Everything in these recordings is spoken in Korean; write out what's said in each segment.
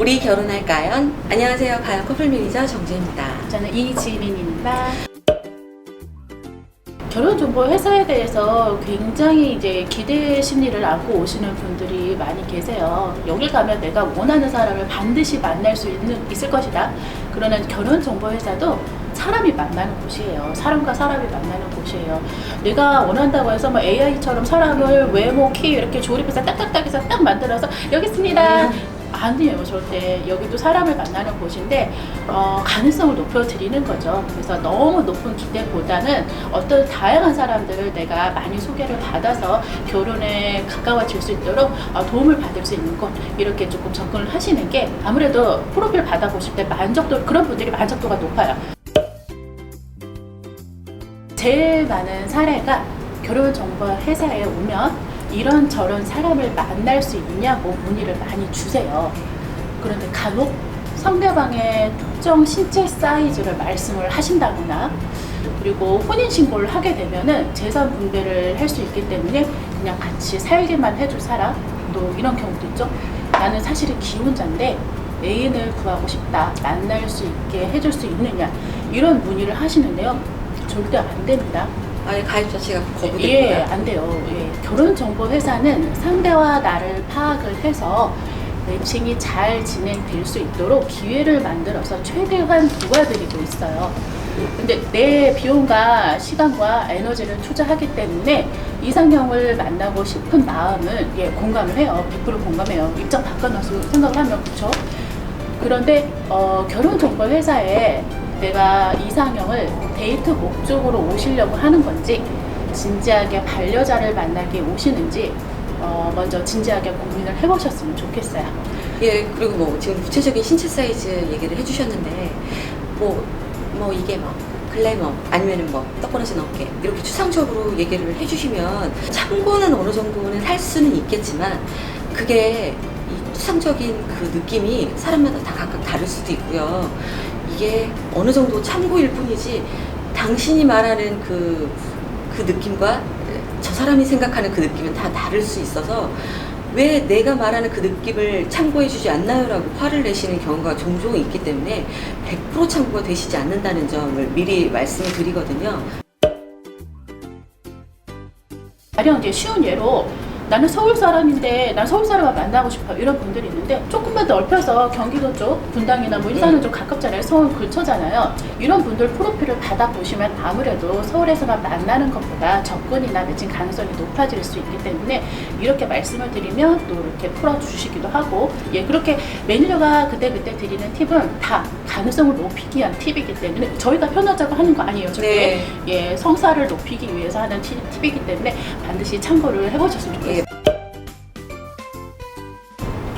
우리 결혼할까요? 안녕하세요. 가요 커플 매니저 정주입니다. 저는 이지민입니다. 결혼 정보 회사에 대해서 굉장히 이제 기대 심리를 안고 오시는 분들이 많이 계세요. 여기 가면 내가 원하는 사람을 반드시 만날 수 있는 있을 것이다. 그러는 결혼 정보 회사도 사람이 만나는 곳이에요. 사람과 사람이 만나는 곳이에요. 내가 원한다고 해서 뭐 AI처럼 사람을 외모, 키 이렇게 조립해서 딱딱딱 해서 딱 만들어서 여기 있습니다. 아니에요, 절대. 여기도 사람을 만나는 곳인데, 어, 가능성을 높여드리는 거죠. 그래서 너무 높은 기대보다는 어떤 다양한 사람들을 내가 많이 소개를 받아서 결혼에 가까워질 수 있도록 어, 도움을 받을 수 있는 곳, 이렇게 조금 접근을 하시는 게 아무래도 프로필 받아보실 때 만족도, 그런 분들이 만족도가 높아요. 제일 많은 사례가 결혼 정보 회사에 오면 이런 저런 사람을 만날 수 있냐고 문의를 많이 주세요. 그런데 간혹 상대방의 특정 신체 사이즈를 말씀을 하신다거나 그리고 혼인신고를 하게 되면은 재산 분배를 할 수 있기 때문에 그냥 같이 살기만 해줄 사람 또 이런 경우도 있죠. 나는 사실은 기혼자인데 애인을 구하고 싶다 만날 수 있게 해줄 수 있느냐 이런 문의를 하시는데요. 절대 안 됩니다. 아예 가입 자체가 예, 거부되고요. 안 돼요. 예. 결혼정보회사는 상대와 나를 파악을 해서 매칭이 잘 진행될 수 있도록 기회를 만들어서 최대한 도와드리고 있어요. 근데 내 비용과 시간과 에너지를 투자하기 때문에 이상형을 만나고 싶은 마음은 예, 공감을 해요. 100% 공감해요. 입장 바꿔놔서 생각을 하면 그렇죠. 그런데 어, 결혼정보회사에 내가 이상형을 데이트 목적으로 오시려고 하는 건지 진지하게 반려자를 만나게 오시는지 어, 먼저 진지하게 고민을 해보셨으면 좋겠어요. 예, 그리고 뭐 지금 구체적인 신체 사이즈 얘기를 해주셨는데 뭐, 뭐 이게 뭐 글래머 아니면은 뭐 떡버러진 어깨 이렇게 추상적으로 얘기를 해주시면 참고는 어느 정도는 할 수는 있겠지만 그게 이 추상적인 그 느낌이 사람마다 다 각각 다를 수도 있고요. 이게 어느 정도 참고일 뿐이지 당신이 말하는 그, 그 느낌과 저 사람이 생각하는 그 느낌은 다 다를 수 있어서 왜 내가 말하는 그 느낌을 참고해주지 않나요? 라고 화를 내시는 경우가 종종 있기 때문에 100% 참고가 되시지 않는다는 점을 미리 말씀을 드리거든요. 가령 이제 쉬운 예로 나는 서울 사람인데 난 서울 사람을 만나고 싶어. 이런 분들이 있는데 조금만 넓혀서 경기도 쪽 분당이나 뭐 일산은 좀 가깝잖아요. 서울 근처잖아요. 이런 분들 프로필을 받아보시면 아무래도 서울에서만 만나는 것보다 접근이나 매칭 가능성이 높아질 수 있기 때문에 이렇게 말씀을 드리면 또 이렇게 풀어주시기도 하고 예 그렇게 매니저가 그때그때 드리는 팁은 다 가능성을 높이기 위한 팁이기 때문에 저희가 편하자고 하는 거 아니에요 절대 네. 예, 성사를 높이기 위해서 하는 팁, 팁이기 때문에 반드시 참고를 해보셨으면 좋겠어요.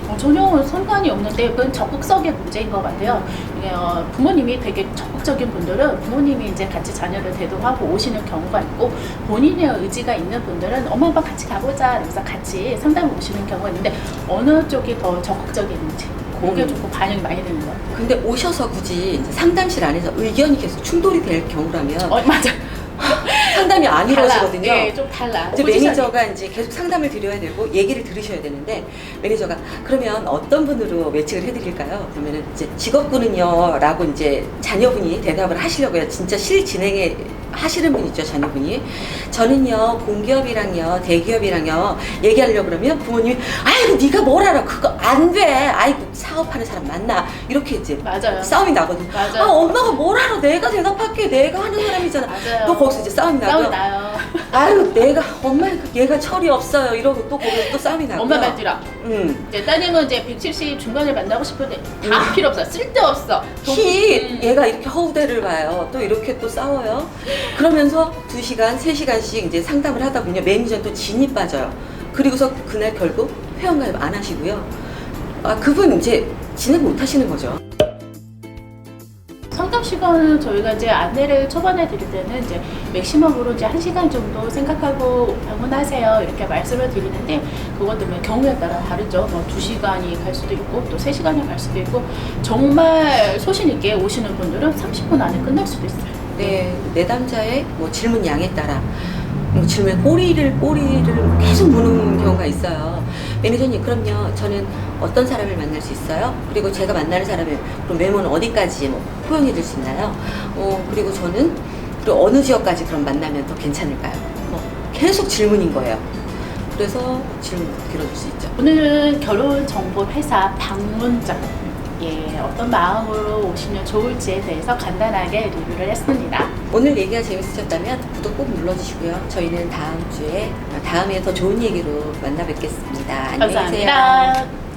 어, 전혀 상관이 없는데 그건 적극성의 문제인 것 같아요. 이게, 어, 부모님이 되게 적극적인 분들은 부모님이 이제 같이 자녀를 대동하고 오시는 경우가 있고 본인의 의지가 있는 분들은 엄마 아빠 같이 가보자 그래서 같이 상담을 오시는 경우가 있는데 어느 쪽이 더 적극적인지 음. 조금 반영이 많이 되는 것 같아요. 근데 오셔서 굳이 이제 상담실 안에서 의견이 계속 충돌이 될 경우라면 어, 맞아. 상담이 안 이루어지거든요. 예, 좀 달라. 이제 포지션이. 매니저가 이제 계속 상담을 드려야 되고 얘기를 들으셔야 되는데 매니저가 그러면 어떤 분으로 매칭을 해드릴까요? 그러면은 이제 직업군은요라고 이제 자녀분이 대답을 하시려고요. 진짜 실 진행에 하시는 분 있죠 자녀분이 저는요 공기업이랑요 대기업이랑요 얘기하려고 그러면 부모님이 아이고 네가 뭘 알아 그거 안돼 아이고 사업하는 사람 만나 이렇게 이제 맞아요. 싸움이 나거든요. 맞아요. 아 엄마가 뭘 알아 내가 대답할게 내가 하는 사람이잖아. 맞아요. 또 거기서 이제 싸움이 싸움이 나요. 아유 내가 엄마 얘가 철이 없어요 이러고 또 거기서 또 싸움이 나고 엄마 말 들어. 음. 이제 따님은 이제 170 중반을 만나고 싶은데 다 필요 없어. 쓸데 없어. 키 음. 얘가 이렇게 허우대를 봐요 또 이렇게 또 싸워요 그러면서 2시간 3시간씩 이제 상담을 하다 보면 매니저는 또 진이 빠져요 그리고서 그날 결국 회원가입 안 하시고요 아 그분 이제 진행 못 하시는 거죠 시간은 저희가 이제 안내를 초반에 드릴 때는 이제 맥시멈으로 이제 1시간 정도 생각하고 방문하세요. 이렇게 말씀을 드리는데 그것도 뭐 경우에 따라 다르죠. 뭐 2시간이 갈 수도 있고 또 3시간이 갈 수도 있고 정말 소신 있게 오시는 분들은 30분 안에 끝날 수도 있어요. 네, 내담자의 뭐 질문 양에 따라 뭐 질문 꼬리를 꼬리를 계속 무는 경우가 있어요. 매니저님 그럼요 저는 어떤 사람을 만날 수 있어요? 그리고 제가 만나는 사람의 그럼 외모는 어디까지 뭐 포용해 줄 수 있나요? 어 그리고 저는 그리고 어느 지역까지 그럼 만나면 더 괜찮을까요? 뭐 계속 질문인 거예요. 그래서 질문 들어줄 수 있죠. 오늘은 결혼 정보 회사 방문점 예, 어떤 마음으로 오시면 좋을지에 대해서 간단하게 리뷰를 했습니다. 오늘 얘기가 재밌으셨다면 구독 꼭 눌러주시고요. 저희는 다음 주에 다음에 더 좋은 얘기로 만나 뵙겠습니다. 안녕히 계세요. 감사합니다.